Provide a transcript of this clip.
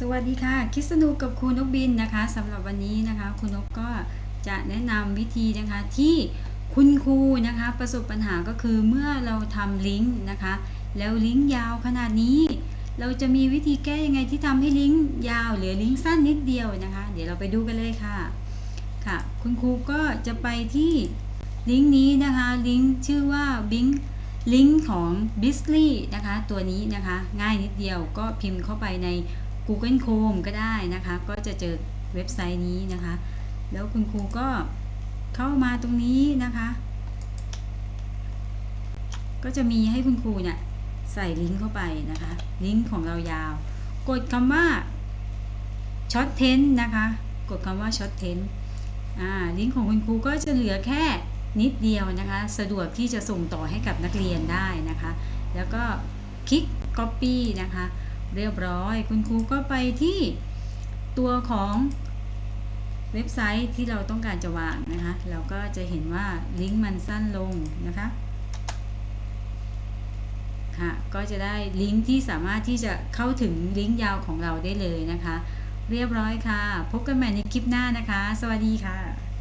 สวัสดีค่ะ คิดสนุกกับครูนกบินนะคะสำหรับวันนี้นะคะครูนกก็จะแนะนำวิธีนะคะที่คุณครูนะคะประสบปัญหาก็คือเมื่อเราทำลิงก์นะคะ แล้วลิงก์ยาวขนาดนี้ เราจะมีวิธีแก้ยังไงที่ทำให้ลิงก์ยาวหลือลิงก์สั้นนิดเดียวนะคะ เดี๋ยวเราไปดูกันเลยค่ะค่ะ คุณครูก็จะไปที่ลิงก์นี้นะคะลิงก์ชื่อว่าบิงลิงก์ของ b i s l y นะคะ ตัวนี้นะคะ ง่ายนิดเดียวก็พิมพ์เข้าไปใน Google Chrome ก็ได้นะคะ ก็จะเจอเว็บไซต์นี้นะคะ แล้วคุณครูก็เข้ามาตรงนี้นะคะ ก็จะมีให้คุณครูเนี่ยใส่ลิงก์เข้าไปนะคะ ลิงก์ของเรายาว กดคำว่าช็อตเทนนะคะ กดคำว่าช็อตเทนอ่าลิงก์ของคุณครูก็จะเหลือแค่นิดเดียวนะคะ สะดวกที่จะส่งต่อให้กับนักเรียนได้นะคะ แล้วก็คลิก Copy นะคะ เรียบร้อย คุณครูก็ไปที่ตัวของเว็บไซต์ที่เราต้องการจะวางนะคะ เราก็จะเห็นว่าลิงก์มันสั้นลงนะคะค่ะก็จะได้ลิงก์ที่สามารถที่จะเข้าถึงลิงก์ยาวของเราได้เลยนะคะ เรียบร้อยค่ะ พบกันใหม่ในคลิปหน้านะคะ สวัสดีค่ะ